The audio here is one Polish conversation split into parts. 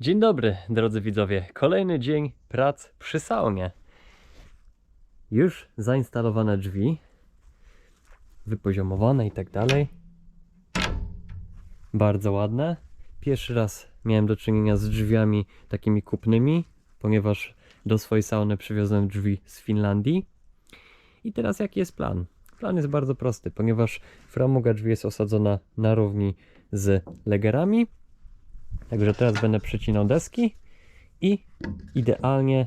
Dzień dobry, drodzy widzowie. Kolejny dzień prac przy saunie. Już zainstalowane drzwi, wypoziomowane i tak dalej. Bardzo ładne. Pierwszy raz miałem do czynienia z drzwiami takimi kupnymi, ponieważ do swojej sauny przywiozłem drzwi z Finlandii. I teraz jaki jest plan? Plan jest bardzo prosty, ponieważ framuga drzwi jest osadzona na równi z legerami. Także teraz będę przecinał deski i idealnie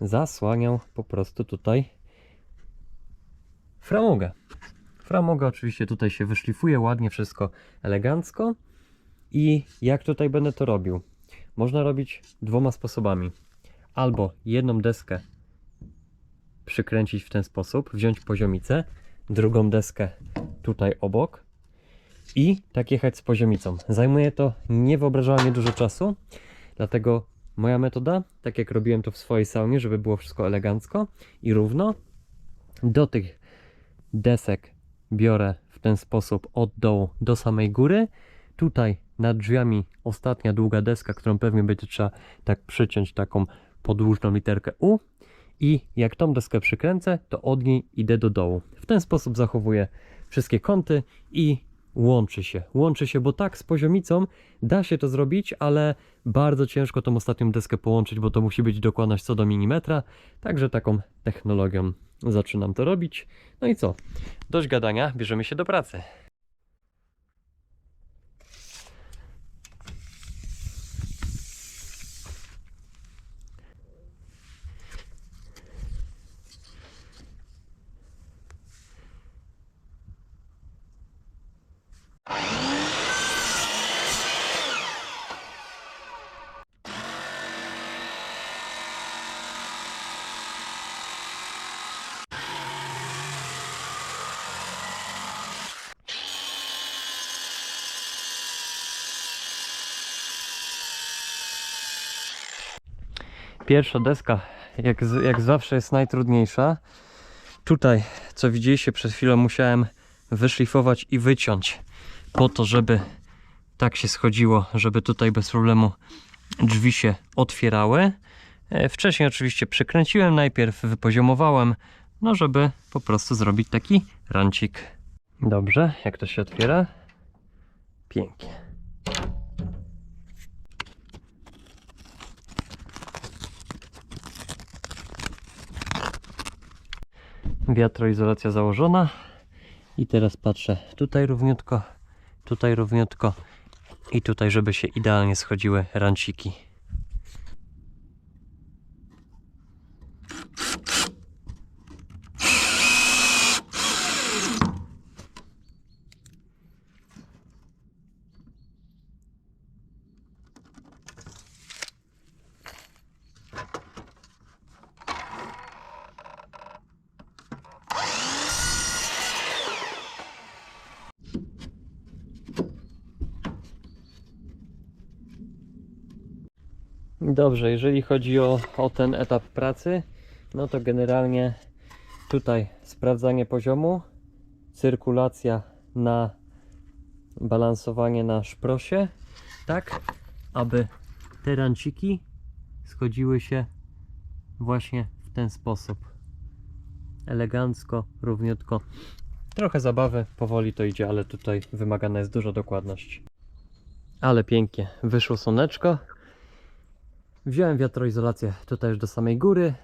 zasłaniał po prostu tutaj framugę. Framuga oczywiście tutaj się wyszlifuje ładnie, wszystko elegancko. I jak tutaj będę to robił? Można robić dwoma sposobami. Albo jedną deskę przykręcić w ten sposób, wziąć poziomicę, drugą deskę tutaj obok i tak jechać z poziomicą. Zajmuje to niewyobrażalnie dużo czasu, dlatego moja metoda, tak jak robiłem to w swojej saunie, żeby było wszystko elegancko i równo, do tych desek biorę w ten sposób od dołu do samej góry. Tutaj nad drzwiami ostatnia długa deska, którą pewnie będzie trzeba tak przyciąć taką podłużną literkę U. I jak tą deskę przykręcę, to od niej idę do dołu. W ten sposób zachowuję wszystkie kąty i łączy się. Łączy się, bo tak z poziomicą da się to zrobić, ale bardzo ciężko tą ostatnią deskę połączyć, bo to musi być dokładność co do milimetra. Także taką technologią zaczynam to robić. No i co? Dość gadania, bierzemy się do pracy. Pierwsza deska, jak, jak zawsze, jest najtrudniejsza. Tutaj, co widzieliście przed chwilą, musiałem wyszlifować i wyciąć po to, żeby tak się schodziło, żeby tutaj bez problemu drzwi się otwierały. E, Wcześniej oczywiście przykręciłem, najpierw wypoziomowałem, no żeby po prostu zrobić taki rancik. Dobrze, jak to się otwiera? Pięknie. Wiatroizolacja założona i teraz patrzę tutaj równiutko, tutaj równiutko i tutaj, żeby się idealnie schodziły ranciki. Dobrze, jeżeli chodzi o, o ten etap pracy, no to generalnie tutaj sprawdzanie poziomu, cyrkulacja na balansowanie na szprosie, tak aby te ranciki schodziły się właśnie w ten sposób. Elegancko, równiutko. Trochę zabawy, powoli to idzie, ale tutaj wymagana jest duża dokładność. Ale pięknie, wyszło słoneczko. Wziąłem wiatroizolację tutaj już do samej góry.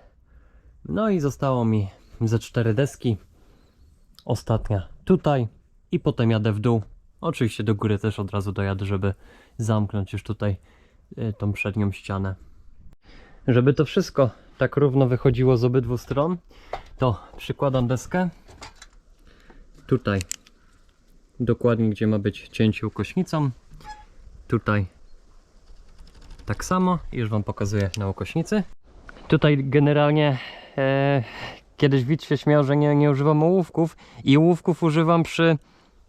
No i zostało mi ze cztery deski. Ostatnia tutaj i potem jadę w dół. Oczywiście do góry też od razu dojadę, żeby zamknąć już tutaj y, tą przednią ścianę. Żeby to wszystko tak równo wychodziło z obydwu stron, to przykładam deskę. Tutaj dokładnie gdzie ma być cięcie ukośnicą. Tutaj tak samo już Wam pokazuję na ukośnicy. Tutaj generalnie e, kiedyś widz się śmiał, że nie, nie używam ołówków i ołówków używam przy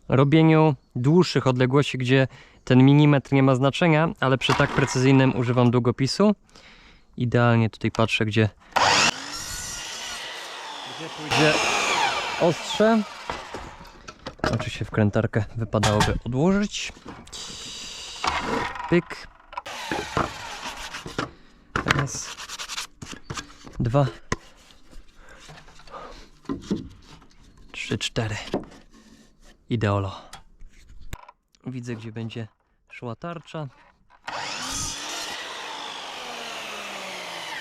robieniu dłuższych odległości, gdzie ten milimetr nie ma znaczenia, ale przy tak precyzyjnym używam długopisu. Idealnie tutaj patrzę, gdzie, gdzie pójdzie ostrze. Oczywiście wkrętarkę wypadałoby odłożyć. Pyk, Raz. Dwa. Trzy, cztery. Ideolo. Widzę, gdzie będzie szła tarcza.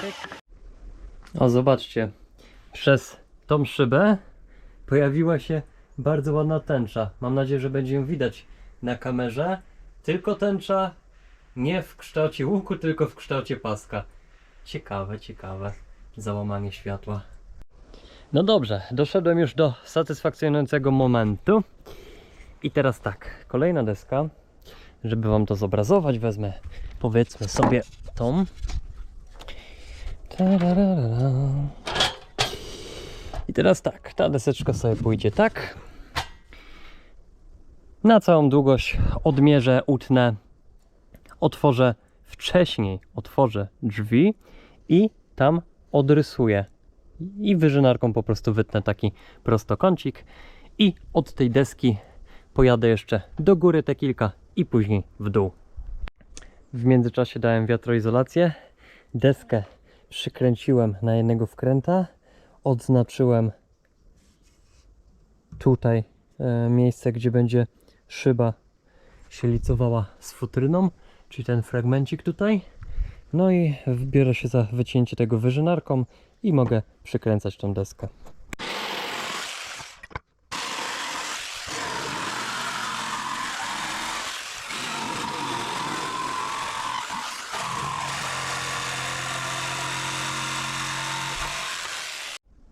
Pyk. O, zobaczcie. Przez tą szybę pojawiła się bardzo ładna tęcza. Mam nadzieję, że będzie ją widać na kamerze. Tylko tęcza nie w kształcie łuku, tylko w kształcie paska. Ciekawe, ciekawe. Załamanie światła. No dobrze, doszedłem już do satysfakcjonującego momentu. I teraz tak, kolejna deska. Żeby Wam to zobrazować, wezmę powiedzmy sobie tą. I teraz tak, ta deseczka sobie pójdzie tak. Na całą długość odmierzę, utnę, otworzę wcześniej, otworzę drzwi i tam odrysuję. I wyżynarką po prostu wytnę taki prostokącik i od tej deski pojadę jeszcze do góry te kilka i później w dół. W międzyczasie dałem wiatroizolację. Deskę przykręciłem na jednego wkręta. Odznaczyłem tutaj e, miejsce, gdzie będzie szyba się licowała z futryną, czyli ten fragmencik tutaj. No i wbiorę się za wycięcie tego wyżynarką i mogę przykręcać tą deskę.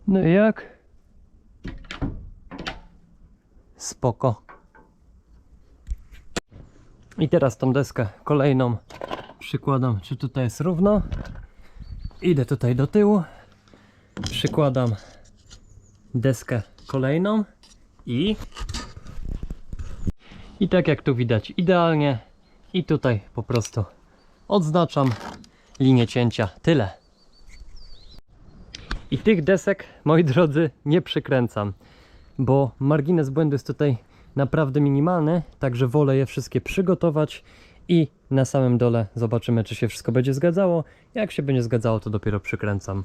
No i jak? Spoko. I teraz tą deskę kolejną przykładam, czy tutaj jest równo. Idę tutaj do tyłu. Przykładam deskę kolejną i i tak jak tu widać idealnie i tutaj po prostu odznaczam linię cięcia. Tyle. I tych desek, moi drodzy, nie przykręcam, bo margines błędu jest tutaj naprawdę minimalny, także wolę je wszystkie przygotować i na samym dole zobaczymy, czy się wszystko będzie zgadzało. Jak się będzie zgadzało, to dopiero przykręcam.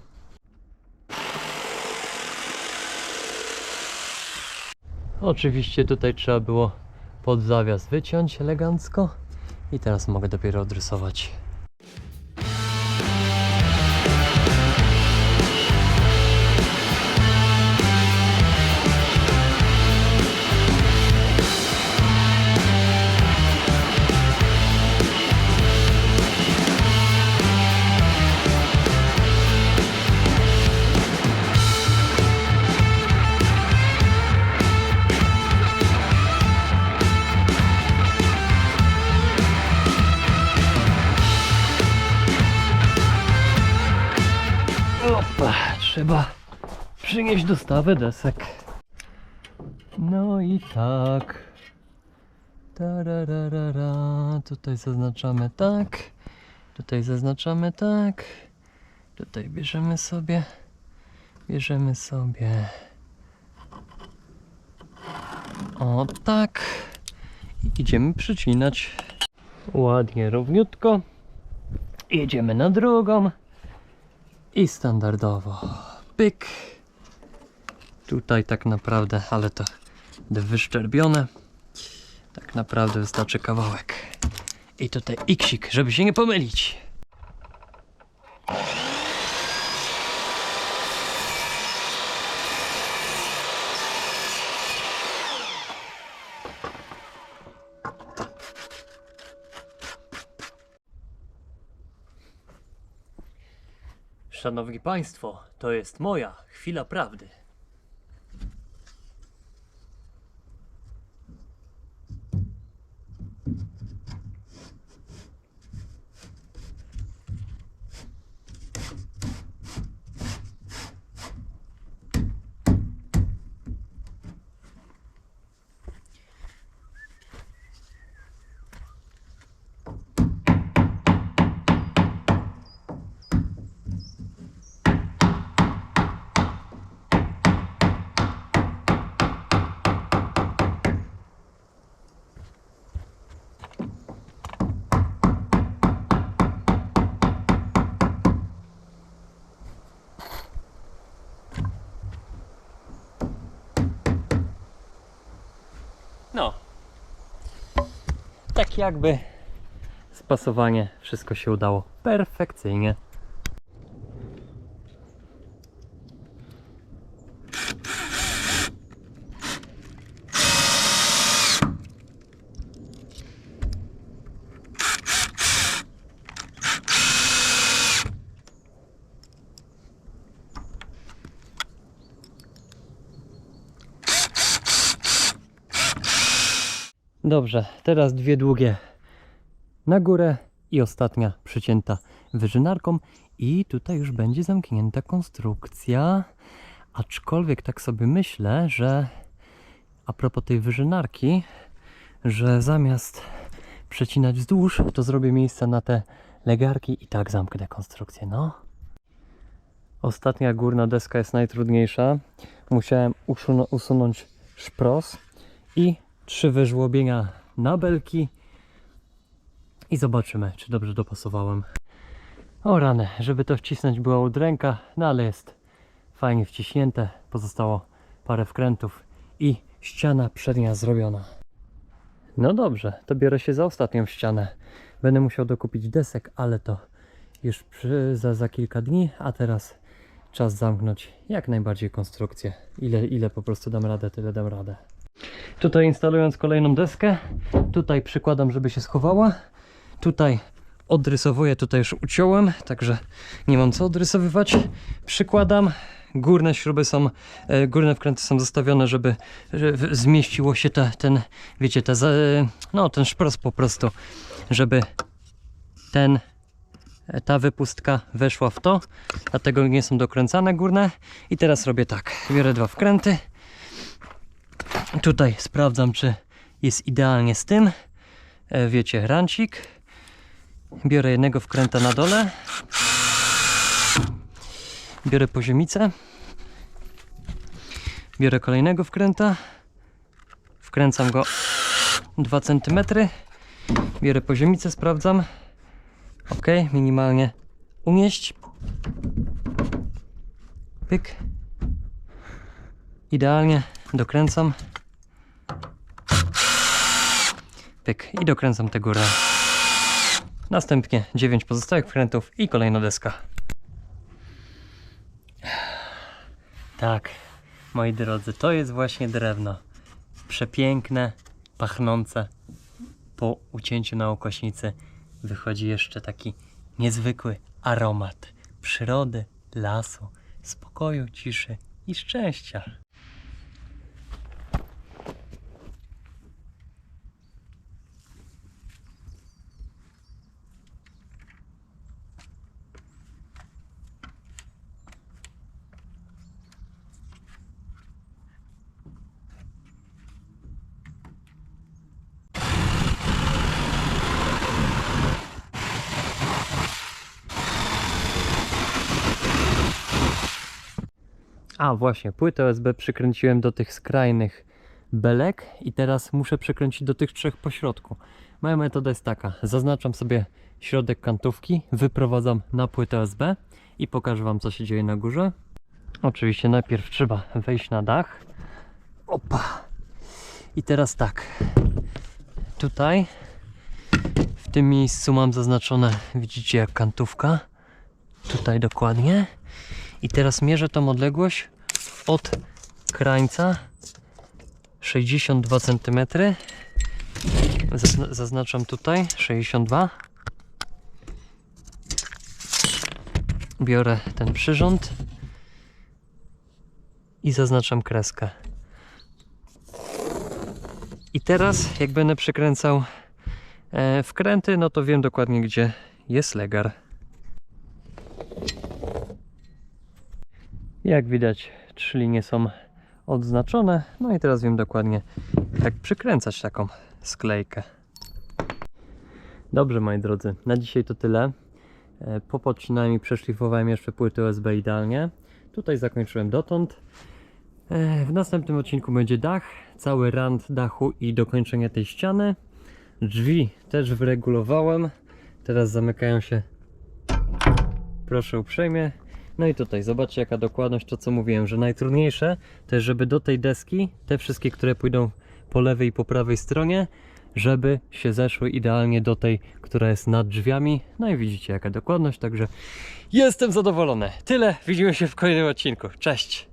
Oczywiście tutaj trzeba było pod zawias wyciąć elegancko i teraz mogę dopiero odrysować. Trzeba przynieść dostawę desek. No i tak. Tararara. Tutaj zaznaczamy tak. Tutaj zaznaczamy tak. Tutaj bierzemy sobie. Bierzemy sobie. O tak. Idziemy przycinać. Ładnie, równiutko. Jedziemy na drugą. I standardowo. Pyk. Tutaj tak naprawdę, ale to wyszczerbione. Tak naprawdę wystarczy kawałek. I tutaj iksik, żeby się nie pomylić. Szanowni Państwo, to jest moja chwila prawdy. No. Tak jakby spasowanie, wszystko się udało perfekcyjnie. Dobrze, teraz dwie długie na górę i ostatnia przycięta wyżynarką i tutaj już będzie zamknięta konstrukcja. Aczkolwiek tak sobie myślę, że a propos tej wyżynarki, że zamiast przecinać wzdłuż, to zrobię miejsce na te legarki i tak zamknę konstrukcję, no. Ostatnia górna deska jest najtrudniejsza. Musiałem usunąć szpros i trzy wyżłobienia na belki i zobaczymy, czy dobrze dopasowałem. O rany, żeby to wcisnąć była udręka, no ale jest fajnie wciśnięte. Pozostało parę wkrętów i ściana przednia zrobiona. No dobrze, to biorę się za ostatnią ścianę. Będę musiał dokupić desek, ale to już przy, za, za kilka dni, a teraz czas zamknąć jak najbardziej konstrukcję. Ile, ile po prostu dam radę, tyle dam radę. Tutaj instalując kolejną deskę, tutaj przykładam, żeby się schowała. Tutaj odrysowuję, tutaj już uciąłem, także nie mam co odrysowywać. Przykładam. Górne śruby są, e, górne wkręty są zostawione, żeby zmieściło się te, ten, wiecie, te, no ten szpros po prostu, żeby ten, e, ta wypustka weszła w to, dlatego nie są dokręcane górne. I teraz robię tak, biorę dwa wkręty, Tutaj sprawdzam, czy jest idealnie z tym. E, Wiecie, rancik. Biorę jednego wkręta na dole. Biorę poziomicę. Biorę kolejnego wkręta. Wkręcam go 2 cm. Biorę poziomicę, sprawdzam. Ok, minimalnie umieść. Pyk. Idealnie dokręcam. Pyk i dokręcam tę górę. Następnie 9 pozostałych wkrętów i kolejna deska. Tak, moi drodzy, to jest właśnie drewno. Przepiękne, pachnące. Po ucięciu na ukośnicy wychodzi jeszcze taki niezwykły aromat przyrody, lasu, spokoju, ciszy i szczęścia. A właśnie, płytę USB przykręciłem do tych skrajnych belek i teraz muszę przykręcić do tych trzech pośrodku. Moja metoda jest taka, zaznaczam sobie środek kantówki, wyprowadzam na płytę USB i pokażę Wam co się dzieje na górze. Oczywiście najpierw trzeba wejść na dach. Opa! I teraz tak, tutaj w tym miejscu mam zaznaczone, widzicie jak kantówka, tutaj dokładnie. I teraz mierzę tą odległość od krańca 62 cm. Zazna- Zaznaczam tutaj 62. Biorę ten przyrząd i zaznaczam kreskę. I teraz, jak będę przykręcał e, wkręty, no to wiem dokładnie, gdzie jest legar. Jak widać, trzy linie są odznaczone. No i teraz wiem dokładnie, jak przykręcać taką sklejkę. Dobrze, moi drodzy, na dzisiaj to tyle. E, Po podcinaniu przeszlifowałem jeszcze płyty USB idealnie. Tutaj zakończyłem dotąd. E, W następnym odcinku będzie dach, cały rand dachu i dokończenie tej ściany. Drzwi też wyregulowałem. Teraz zamykają się. Proszę uprzejmie. No i tutaj zobaczcie jaka dokładność, to co mówiłem, że najtrudniejsze to jest, żeby do tej deski, te wszystkie, które pójdą po lewej i po prawej stronie, żeby się zeszły idealnie do tej, która jest nad drzwiami. No i widzicie jaka dokładność, także jestem zadowolony. Tyle, widzimy się w kolejnym odcinku. Cześć!